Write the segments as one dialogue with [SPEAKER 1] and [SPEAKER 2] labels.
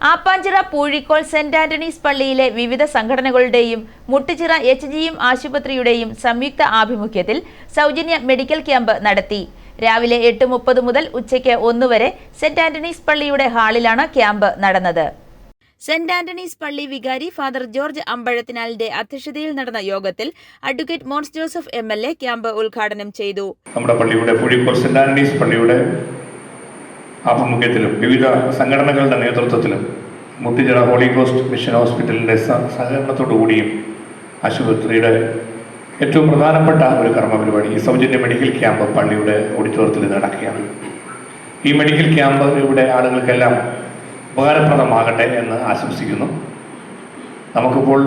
[SPEAKER 1] Appanchira പൂഴിക്കോൾ saint Antony's പള്ളിയിലെ വിവിധ സംഘടനകളുടെയും മുട്ടുചിറ എച്ച് ജി എം ആശുപത്രിയുടെയും സംയുക്ത ആഭിമുഖ്യത്തിൽ സൗജന്യ മെഡിക്കൽ ക്യാമ്പ് നടത്തി. രാവിലെ എട്ട് മുപ്പത് മുതൽ ഉച്ചയ്ക്ക് ഒന്ന് വരെ സെന്റ് ആന്റണീസ് പള്ളിയുടെ ഹാളിലാണ് ക്യാമ്പ് നടന്നത്. സെന്റ് ആന്റണീസ് പള്ളി വികാരി ഫാദർ ജോർജ് അമ്പഴത്തിനാലിന്റെ അധ്യക്ഷതയിൽ നടന്ന യോഗത്തിൽ advocate Mons Joseph M L A camp ഉദ്ഘാടനം ചെയ്തു.
[SPEAKER 2] നമ്മുടെ പള്ളിയുടെ പുഴിക്കോർ സെന്റ് ആന്റണീസ് പള്ളിയുടെ ആഭിമുഖ്യത്തിലും വിവിധ സംഘടനകളുടെ നേതൃത്വത്തിലും മുട്ടിച്ചിറ ഹോളി കോസ്റ്റ് മിഷൻ ഹോസ്പിറ്റലിന്റെ സഹകരണത്തോടുകൂടിയും ആശുപത്രിയുടെ ഏറ്റവും പ്രധാനപ്പെട്ട ഒരു കർമ്മ പരിപാടി ഈ സൗജന്യ മെഡിക്കൽ ക്യാമ്പ് പള്ളിയുടെ ഓഡിറ്റോറിയത്തിൽ നടക്കുകയാണ്. ഈ മെഡിക്കൽ ക്യാമ്പ് ഇവിടെ ആളുകൾക്കെല്ലാം ഉപകാരപ്രദമാകട്ടെ എന്ന് ആശംസിക്കുന്നു. നമുക്കിപ്പോൾ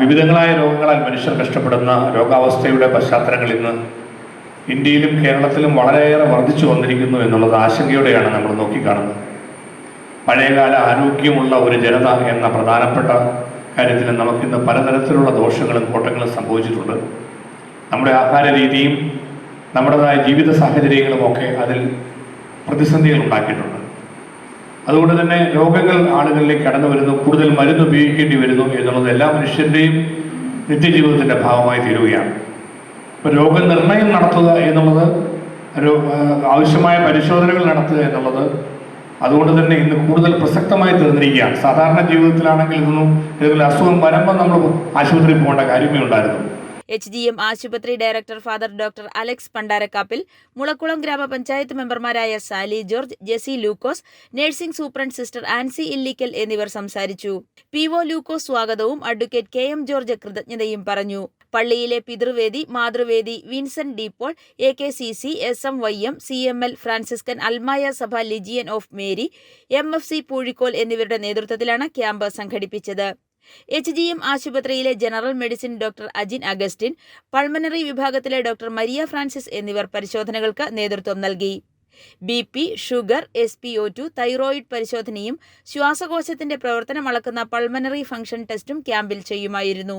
[SPEAKER 2] വിവിധങ്ങളായ രോഗങ്ങളാൽ മനുഷ്യർ കഷ്ടപ്പെടുന്ന രോഗാവസ്ഥയുടെ പശ്ചാത്തലങ്ങളിൽ ഇന്ന് ഇന്ത്യയിലും കേരളത്തിലും വളരെയേറെ വർദ്ധിച്ചു വന്നിരിക്കുന്നു എന്നുള്ളത് ആശങ്കയോടെയാണ് നമ്മൾ നോക്കിക്കാണുന്നത്. പഴയകാല ആരോഗ്യമുള്ള ഒരു ജനത എന്ന പ്രധാനപ്പെട്ട കാര്യത്തിൽ നമുക്കിന്ന് പലതരത്തിലുള്ള ദോഷങ്ങളും കോട്ടങ്ങളും സംഭവിച്ചിട്ടുണ്ട്. നമ്മുടെ ആഹാര രീതിയും നമ്മുടേതായ ജീവിത സാഹചര്യങ്ങളുമൊക്കെ അതിൽ പ്രതിസന്ധികൾ ഉണ്ടാക്കിയിട്ടുണ്ട്. അതുകൊണ്ട് തന്നെ രോഗങ്ങൾ ആളുകളിലേക്ക് കടന്നു വരുന്നു കൂടുതൽ മരുന്ന് ഉപയോഗിക്കേണ്ടി വരുന്നു എന്നുള്ളത് എല്ലാ മനുഷ്യന്റെയും നിത്യജീവിതത്തിന്റെ ഭാഗമായി തീരുകയാണ്. രോഗനിർണയം നടത്തുക എന്നുള്ളത് ആവശ്യമായ പരിശോധനകൾ നടത്തുക എന്നുള്ളത് അതുകൊണ്ട് തന്നെ ഇന്ന് കൂടുതൽ പ്രസക്തമായി തീർന്നിരിക്കുകയാണ്. സാധാരണ ജീവിതത്തിലാണെങ്കിൽ ഇതൊന്നും ഏതെങ്കിലും അസുഖം വരുമ്പോൾ നമ്മൾ ആശുപത്രിയിൽ പോകേണ്ട കാര്യമേ ഉണ്ടായിരുന്നു
[SPEAKER 1] എച്ച് ജി എം ആശുപത്രി director father doctor Alex Pandarakappil Mulakkulam grama panchayat മെമ്പർമാരായ Sally George Jessy Lukose nursing superintendent sister Ancy Illikkal എന്നിവർ സംസാരിച്ചു. പി ഒ ലൂക്കോസ് സ്വാഗതവും അഡ്വക്കേറ്റ് കെ എം ജോർജ് കൃതജ്ഞതയും പറഞ്ഞു. പള്ളിയിലെ Pithruvedi Mathruvedi Vincent de Paul A K C C S M Y M C M L Franciscan അൽമായ സഭ legion of Mary M F C Poozhikol എന്നിവരുടെ നേതൃത്വത്തിലാണ് ക്യാമ്പ് സംഘടിപ്പിച്ചത്. H G M ആശുപത്രിയിലെ general medicine doctor Ajin Augustine pulmonary വിഭാഗത്തിലെ doctor Maria Francis എന്നിവർ പരിശോധനകൾക്ക് നേതൃത്വം നൽകി. B P sugar S P O two thyroid പരിശോധനയും ശ്വാസകോശത്തിന്റെ പ്രവർത്തനം അളക്കുന്ന പൾമനറി ഫംഗ്ഷൻ ടെസ്റ്റും ക്യാമ്പിൽ ചെയ്യുമായിരുന്നു.